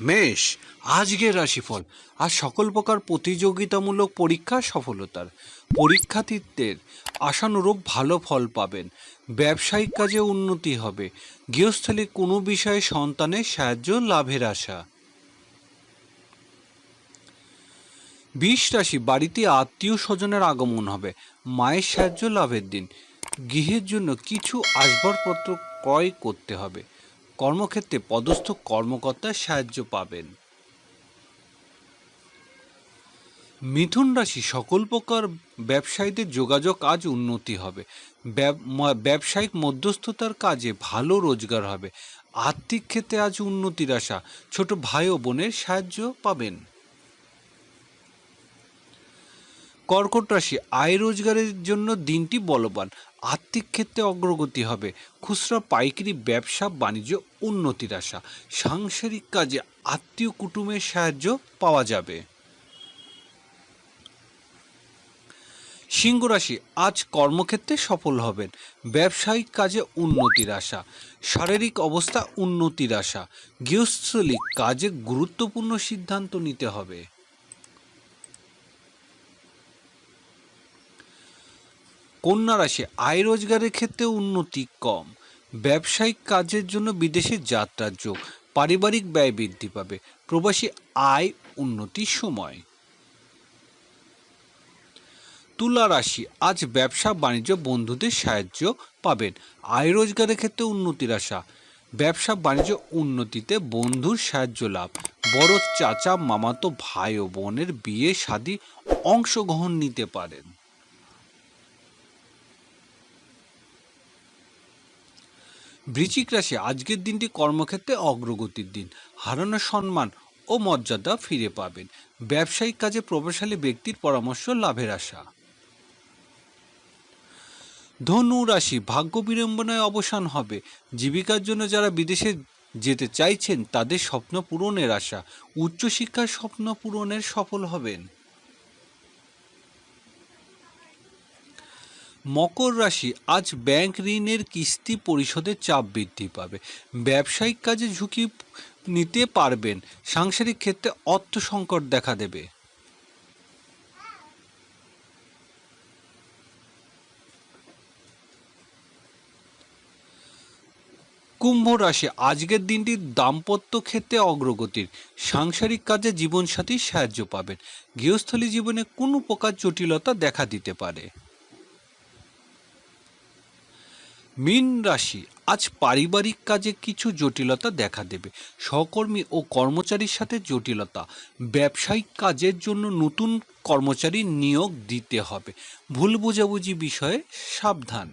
মেষ, আজকের রাশিফল। আজ সকল প্রকার প্রতিযোগিতামূলক পরীক্ষা সফলতার। পরীক্ষার্থীদের আশানুরূপ ভালো ফল পাবেন। ব্যবসায়িক কাজে উন্নতি হবে। গৃহস্থলী কোনো বিষয়ে সন্তানের সাহায্য লাভের আশা। বিষ রাশি, বাড়িতে আত্মীয় স্বজনের আগমন হবে। মায়ের সাহায্য লাভের দিন। গৃহের জন্য কিছু আসবাবপত্র ক্রয় করতে হবে। কর্মক্ষেত্রে পদস্থ কর্মকর্তার সাহায্য পাবেন। মিথুন রাশি সকল প্রকার ব্যবসায়ীদের যোগাযোগ আজ উন্নতি হবে। ব্যবসায়িক মধ্যস্থতার কাজে ভালো রোজগার হবে। আর্থিক ক্ষেত্রে আজ উন্নতির আশা। ছোট ভাই ও বোনের সাহায্য পাবেন। কর্কট রাশি আয় রোজগারের জন্য দিনটি বলবান। আর্থিক ক্ষেত্রে অগ্রগতি হবে। খুচরা, পাইকারি, ব্যবসা, বাণিজ্য উন্নতির আশা। সাংসারিক কাজে আত্মীয় কুটুমের সাহায্য পাওয়া যাবে। সিংহ রাশি, আজ কর্মক্ষেত্রে সফল হবেন। ব্যবসায়িক কাজে উন্নতির আশা। শারীরিক অবস্থা উন্নতির আশা। গৃহস্থলী কাজে গুরুত্বপূর্ণ সিদ্ধান্ত নিতে হবে। কন্যা রাশি আয় রোজগারের ক্ষেত্রে উন্নতি কম। ব্যবসায়িক কাজের জন্য বিদেশে যাত্রার যোগ, পারিবারিক ব্যয় বৃদ্ধি পাবে। প্রবাসী আয় উন্নতির সময়। তুলা রাশি, আজ ব্যবসা বাণিজ্য বন্ধুদের সাহায্য পাবেন। আয় রোজগারের ক্ষেত্রে উন্নতির আশা। ব্যবসা বাণিজ্য উন্নতিতে বন্ধুর সাহায্য লাভ। বড় চাচা, মামাতো ভাই ও বোনের বিয়ে শাদী অংশগ্রহণ নিতে পারেন। বৃশ্চিক রাশি আজকের দিনটি কর্মক্ষেত্রে অগ্রগতির দিন। হারানো সম্মান ও মর্যাদা ফিরে পাবেন। ব্যবসায়িক কাজে প্রভাবশালী ব্যক্তির পরামর্শ লাভের আশা। ধনু রাশি ভাগ্য বিড়ম্বনায় অবসান হবে। জীবিকার জন্য যারা বিদেশে যেতে চাইছেন, তাদের স্বপ্ন পূরণের আশা। উচ্চশিক্ষার স্বপ্ন পূরণের সফল হবেন। মকর রাশি আজ ব্যাংক ঋণের কিস্তি পরিশোধের চাপ বৃদ্ধি পাবে। ব্যবসায়িক কাজে ঝুঁকি নিতে পারবেন। সাংসারিক ক্ষেত্রে অর্থ সংকট দেখা দেবে। কুম্ভ রাশি আজকের দিনটি দাম্পত্য ক্ষেত্রে অগ্রগতির। সাংসারিক কাজে জীবনসাথী সাহায্য পাবেন। গৃহস্থলী জীবনে কোনো প্রকার জটিলতা দেখা দিতে পারে। মীন রাশি আজ পারিবারিক কাজে কিছু জটিলতা দেখা দেবে। সহকর্মী ও কর্মচারীর সাথে জটিলতা। ব্যবসায়িক কাজের জন্য নতুন কর্মচারী নিয়োগ দিতে হবে। ভুল বোঝাবুঝি বিষয়ে সাবধান।